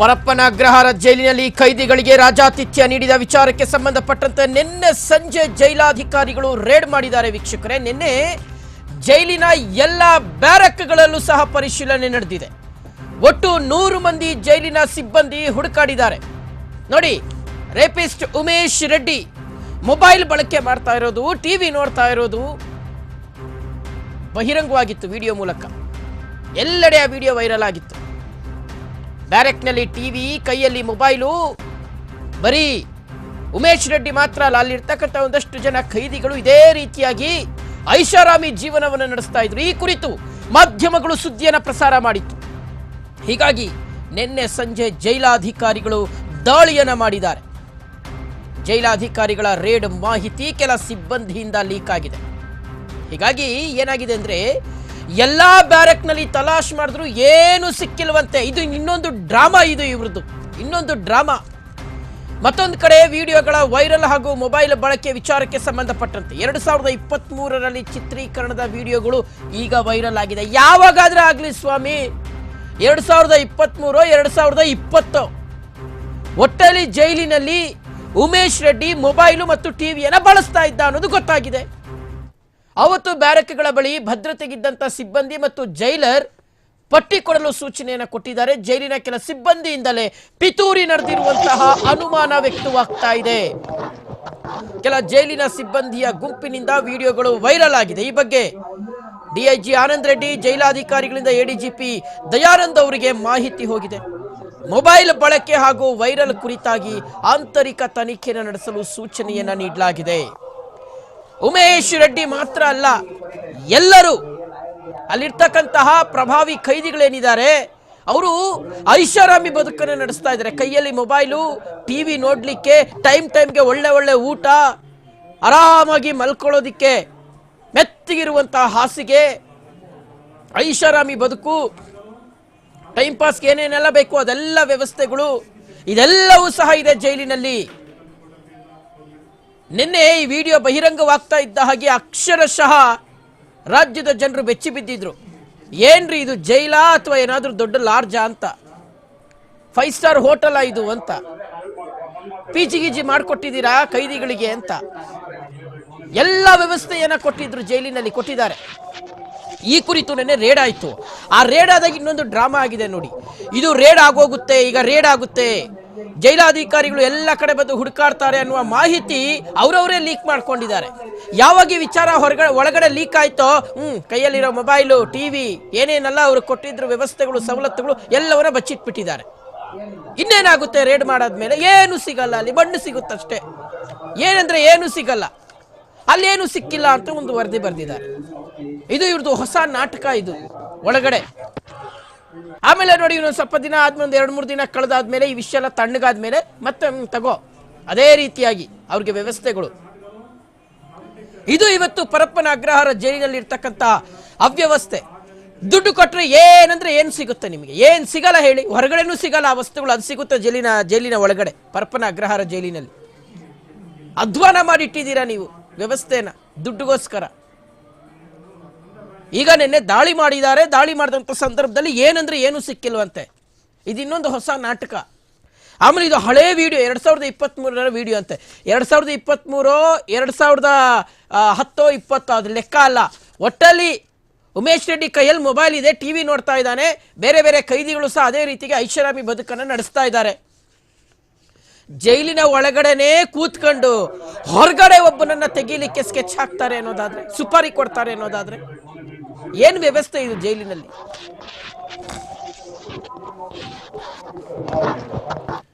ಪರಪ್ಪನ ಅಗ್ರಹಾರ ಜೈಲಿನಲ್ಲಿ ಕೈದಿಗಳಿಗೆ ರಾಜಾತಿಥ್ಯ ನೀಡಿದ ವಿಚಾರಕ್ಕೆ ಸಂಬಂಧಪಟ್ಟಂತೆ ನಿನ್ನೆ ಸಂಜೆ ಜೈಲಾಧಿಕಾರಿಗಳು ರೇಡ್ ಮಾಡಿದ್ದಾರೆ ವೀಕ್ಷಕರೇ. ನಿನ್ನೆ ಜೈಲಿನ ಎಲ್ಲ ಬ್ಯಾರಕ್ಗಳಲ್ಲೂ ಸಹ ಪರಿಶೀಲನೆ ನಡೆದಿದೆ. ಒಟ್ಟು ನೂರು ಮಂದಿ ಜೈಲಿನ ಸಿಬ್ಬಂದಿ ಹುಡುಕಾಡಿದ್ದಾರೆ. ನೋಡಿ, ರೇಪಿಸ್ಟ್ ಉಮೇಶ್ ರೆಡ್ಡಿ ಮೊಬೈಲ್ ಬಳಕೆ ಮಾಡ್ತಾ ಇರೋದು, ಟಿವಿ ನೋಡ್ತಾ ಇರೋದು ಬಹಿರಂಗವಾಗಿತ್ತು ವಿಡಿಯೋ ಮೂಲಕ. ಎಲ್ಲೆಡೆ ಆ ವಿಡಿಯೋ ವೈರಲ್ ಆಗಿತ್ತು. ಬ್ಯಾರೆಕ್ನಲ್ಲಿ ಟಿವಿ, ಕೈಯಲ್ಲಿ ಮೊಬೈಲು. ಬರೀ ಉಮೇಶ್ ರೆಡ್ಡಿ ಮಾತ್ರ ಅಲ್ಲ ಅಲ್ಲಿರ್ತಕ್ಕಂಥ ಒಂದಷ್ಟು ಜನ ಖೈದಿಗಳು ಇದೇ ರೀತಿಯಾಗಿ ಐಷಾರಾಮಿ ಜೀವನವನ್ನು ನಡೆಸ್ತಾ ಇದ್ರು. ಈ ಕುರಿತು ಮಾಧ್ಯಮಗಳು ಸುದ್ದಿಯನ್ನು ಪ್ರಸಾರ ಮಾಡಿತ್ತು. ಹೀಗಾಗಿ ನಿನ್ನೆ ಸಂಜೆ ಜೈಲಾಧಿಕಾರಿಗಳು ದಾಳಿಯನ್ನು ಮಾಡಿದ್ದಾರೆ. ಜೈಲಾಧಿಕಾರಿಗಳ ರೇಡ್ ಮಾಹಿತಿ ಕೆಲ ಸಿಬ್ಬಂದಿಯಿಂದ ಲೀಕ್ ಆಗಿದೆ. ಹೀಗಾಗಿ ಏನಾಗಿದೆ ಅಂದ್ರೆ ಎಲ್ಲಾ ಬ್ಯಾರಕ್ನಲ್ಲಿ ತಲಾಶ್ ಮಾಡಿದ್ರು, ಏನು ಸಿಕ್ಕಿಲ್ವಂತೆ. ಇದು ಇನ್ನೊಂದು ಡ್ರಾಮಾ ಇದು ಇವ್ರದ್ದು. ಇನ್ನೊಂದು ಡ್ರಾಮಾ. ಮತ್ತೊಂದು ಕಡೆ ವಿಡಿಯೋಗಳ ವೈರಲ್ ಹಾಗೂ ಮೊಬೈಲ್ ಬಳಕೆ ವಿಚಾರಕ್ಕೆ ಸಂಬಂಧಪಟ್ಟಂತೆ. ಎರಡು ಸಾವಿರದ ಇಪ್ಪತ್ತ್ ಮೂರರಲ್ಲಿ ಚಿತ್ರೀಕರಣದ ವಿಡಿಯೋಗಳು ಈಗ ವೈರಲ್ ಆಗಿದೆ. ಯಾವಾಗಾದ್ರೆ ಆಗ್ಲಿ ಸ್ವಾಮಿ, ಎರಡು ಸಾವಿರದ ಇಪ್ಪತ್ತ್ಮೂರು ಎರಡು ಸಾವಿರದ ಇಪ್ಪತ್ತು. ಒಟ್ಟಲ್ಲಿ ಜೈಲಿನಲ್ಲಿ ಉಮೇಶ್ ರೆಡ್ಡಿ ಮೊಬೈಲು ಮತ್ತು ಟಿವಿಯನ್ನು ಬಳಸ್ತಾ ಇದ್ದ ಅನ್ನೋದು ಗೊತ್ತಾಗಿದೆ. ಅವತ್ತು ಬ್ಯಾರಕ್ಗಳ ಬಳಿ ಭದ್ರತೆಗಿದ್ದಂಥ ಸಿಬ್ಬಂದಿ ಮತ್ತು ಜೈಲರ್ ಪಟ್ಟಿ ಕೊಡಲು ಸೂಚನೆಯನ್ನು ಕೊಟ್ಟಿದ್ದಾರೆ. ಜೈಲಿನ ಕೆಲ ಸಿಬ್ಬಂದಿಯಿಂದಲೇ ಪಿತೂರಿ ನಡೆದಿರುವಂತಹ ಅನುಮಾನ ವ್ಯಕ್ತವಾಗ್ತಾ ಇದೆ. ಕೆಲ ಜೈಲಿನ ಸಿಬ್ಬಂದಿಯ ಗುಂಪಿನಿಂದ ವಿಡಿಯೋಗಳು ವೈರಲ್ ಆಗಿದೆ. ಈ ಬಗ್ಗೆ ಡಿಐಜಿ ಆನಂದ್ ರೆಡ್ಡಿ, ಜೈಲಾಧಿಕಾರಿಗಳಿಂದ ಎಡಿಜಿಪಿ ದಯಾನಂದ್ ಅವರಿಗೆ ಮಾಹಿತಿ ಹೋಗಿದೆ. ಮೊಬೈಲ್ ಬಳಕೆ ಹಾಗೂ ವೈರಲ್ ಕುರಿತಾಗಿ ಆಂತರಿಕ ತನಿಖೆಯನ್ನು ನಡೆಸಲು ಸೂಚನೆಯನ್ನು ನೀಡಲಾಗಿದೆ. ಉಮೇಶ್ ರೆಡ್ಡಿ ಮಾತ್ರ ಅಲ್ಲ, ಎಲ್ಲರೂ ಅಲ್ಲಿರ್ತಕ್ಕಂತಹ ಪ್ರಭಾವಿ ಖೈದಿಗಳೇನಿದ್ದಾರೆ ಅವರು ಐಷಾರಾಮಿ ಬದುಕನ್ನು ನಡೆಸ್ತಾ ಇದ್ದಾರೆ. ಕೈಯಲ್ಲಿ ಮೊಬೈಲು, ಟಿವಿ ನೋಡಲಿಕ್ಕೆ, ಟೈಮ್ ಟೈಮ್ಗೆ ಒಳ್ಳೆ ಒಳ್ಳೆ ಊಟ, ಆರಾಮಾಗಿ ಮಲ್ಕೊಳ್ಳೋದಿಕ್ಕೆ ಮೆತ್ತಿಗಿರುವಂತಹ ಹಾಸಿಗೆ, ಐಷಾರಾಮಿ ಬದುಕು, ಟೈಮ್ ಪಾಸ್ಗೆ ಏನೇನೆಲ್ಲ ಬೇಕು ಅದೆಲ್ಲ ವ್ಯವಸ್ಥೆಗಳು, ಇದೆಲ್ಲವೂ ಸಹ ಇದೆ ಜೈಲಿನಲ್ಲಿ. ನಿನ್ನೆ ಈ ವಿಡಿಯೋ ಬಹಿರಂಗವಾಗ್ತಾ ಇದ್ದ ಹಾಗೆ ಅಕ್ಷರಶಃ ರಾಜ್ಯದ ಜನರು ಬೆಚ್ಚಿ ಬಿದ್ದಿದ್ರು. ಏನ್ರಿ ಇದು, ಜೈಲಾ ಅಥವಾ ಏನಾದರೂ ದೊಡ್ಡ ಲಾರ್ಜಾ ಅಂತ? ಫೈವ್ ಸ್ಟಾರ್ ಹೋಟೆಲಾ ಇದು ಅಂತ? ಪಿಜಿ ಗಿಜಿ ಮಾಡಿಕೊಟ್ಟಿದ್ದೀರಾ ಕೈದಿಗಳಿಗೆ ಅಂತ? ಎಲ್ಲ ವ್ಯವಸ್ಥೆಯನ್ನ ಕೊಟ್ಟಿದ್ರು ಜೈಲಿನಲ್ಲಿ, ಕೊಟ್ಟಿದ್ದಾರೆ. ಈ ಕುರಿತು ನೆನೆ ರೇಡ್ ಆಯ್ತು. ಆ ರೇಡ್ ಆದಾಗ ಇನ್ನೊಂದು ಡ್ರಾಮಾ ಆಗಿದೆ ನೋಡಿ. ಇದು ರೇಡ್ ಆಗೋಗುತ್ತೆ, ಈಗ ರೇಡ್ ಆಗುತ್ತೆ. ಜೈಲಾಧಿಕಾರಿಗಳು ಎಲ್ಲ ಕಡೆ ಬಂದು ಹುಡುಕಾಡ್ತಾರೆ ಅನ್ನುವ ಮಾಹಿತಿ ಅವರವರೇ ಲೀಕ್ ಮಾಡ್ಕೊಂಡಿದ್ದಾರೆ. ಯಾವಾಗ ಈ ವಿಚಾರ ಹೊರಗಡೆ, ಒಳಗಡೆ ಲೀಕ್ ಆಯ್ತೋ, ಹ್ಮ್, ಕೈಯಲ್ಲಿರೋ ಮೊಬೈಲು ಟಿವಿ ಏನೇನೆಲ್ಲ ಅವರು ಕೊಟ್ಟಿದ್ರು, ವ್ಯವಸ್ಥೆಗಳು, ಸವಲತ್ತುಗಳು ಎಲ್ಲವರ ಬಚ್ಚಿಟ್ಬಿಟ್ಟಿದ್ದಾರೆ. ಇನ್ನೇನಾಗುತ್ತೆ ರೇಡ್ ಮಾಡಾದ್ಮೇಲೆ? ಏನು ಸಿಗಲ್ಲ ಅಲ್ಲಿ, ಮಣ್ಣು ಸಿಗುತ್ತಷ್ಟೇ. ಏನಂದ್ರೆ ಏನು ಸಿಗಲ್ಲ. ಅಲ್ಲೇನು ಸಿಕ್ಕಿಲ್ಲ ಅಂತ ಒಂದು ವರದಿ ಬರೆದಿದ್ದಾರೆ. ಇದು ಇವ್ರದ್ದು ಹೊಸ ನಾಟಕ ಇದು, ಒಳಗಡೆ. ಆಮೇಲೆ ನೋಡಿ ಇನ್ನೊಂದು ಸ್ವಲ್ಪ ದಿನ ಆದ್ಮೇಲೆ ಎರಡು ಮೂರು ದಿನ ಕಳೆದಾದ್ಮೇಲೆ ಈ ವಿಷಯ ಎಲ್ಲ ತಣ್ಣಗಾದ್ಮೇಲೆ ಮತ್ತೆ ತಗೋ. ಅದೇ ರೀತಿಯಾಗಿ ಅವ್ರಿಗೆ ವ್ಯವಸ್ಥೆಗಳು. ಇದು ಇವತ್ತು ಪರಪ್ಪನ ಅಗ್ರಹಾರ ಜೈಲಿನಲ್ಲಿ ಇರ್ತಕ್ಕಂಥ ಅವ್ಯವಸ್ಥೆ. ದುಡ್ಡು ಕೊಟ್ಟರೆ ಏನಂದ್ರೆ ಏನು ಸಿಗುತ್ತೆ ನಿಮಗೆ? ಏನು ಸಿಗಲ್ಲ ಹೇಳಿ. ಹೊರಗಡೆನೂ ಸಿಗಲ್ಲ ಆ ವಸ್ತುಗಳು, ಅದು ಸಿಗುತ್ತೆ ಜೈಲಿನ ಜೈಲಿನ ಒಳಗಡೆ, ಪರಪ್ಪನ ಅಗ್ರಹಾರ ಜೈಲಿನಲ್ಲಿ. ಅಧ್ವಾನ ಮಾಡಿಟ್ಟಿದ್ದೀರಾ ನೀವು ವ್ಯವಸ್ಥೆನ, ದುಡ್ಡುಗೋಸ್ಕರ? ಈಗ ನಿನ್ನೆ ದಾಳಿ ಮಾಡಿದ್ದಾರೆ. ದಾಳಿ ಮಾಡಿದಂಥ ಸಂದರ್ಭದಲ್ಲಿ ಏನಂದ್ರೆ ಏನು ಸಿಕ್ಕಿಲ್ವಂತೆ. ಇದು ಇನ್ನೊಂದು ಹೊಸ ನಾಟಕ. ಆಮೇಲೆ ಇದು ಹಳೇ ವಿಡಿಯೋ, ಎರಡು ಸಾವಿರದ ಇಪ್ಪತ್ತ್ಮೂರರ ವಿಡಿಯೋ ಅಂತೆ. ಎರಡು ಸಾವಿರದ ಇಪ್ಪತ್ತ್ಮೂರು ಎರಡು ಸಾವಿರದ ಹತ್ತೋ, ಇಪ್ಪತ್ತೋ ಅದು ಲೆಕ್ಕ ಅಲ್ಲ. ಒಟ್ಟಲ್ಲಿ ಉಮೇಶ್ ರೆಡ್ಡಿ ಕೈಯಲ್ಲಿ ಮೊಬೈಲ್ ಇದೆ ಟಿ ವಿ ನೋಡ್ತಾ ಇದ್ದಾನೆ. ಬೇರೆ ಬೇರೆ ಕೈದಿಗಳು ಸಹ ಅದೇ ರೀತಿಗೆ ಐಷಾರಾಮಿ ಬದುಕನ್ನು ನಡೆಸ್ತಾ ಇದ್ದಾರೆ. ಜೈಲಿನ ಒಳಗಡೆನೇ ಕೂತ್ಕೊಂಡು ಹೊರಗಡೆ ಒಬ್ಬನನ್ನ ತೆಗೀಲಿಕ್ಕೆ ಸ್ಕೆಚ್ ಹಾಕ್ತಾರೆ ಅನ್ನೋದಾದ್ರೆ, ಸುಪಾರಿ ಕೊಡ್ತಾರೆ ಅನ್ನೋದಾದ್ರೆ. ಏನು ವ್ಯವಸ್ಥೆ ಇದು ಜೈಲಿನಲ್ಲಿ?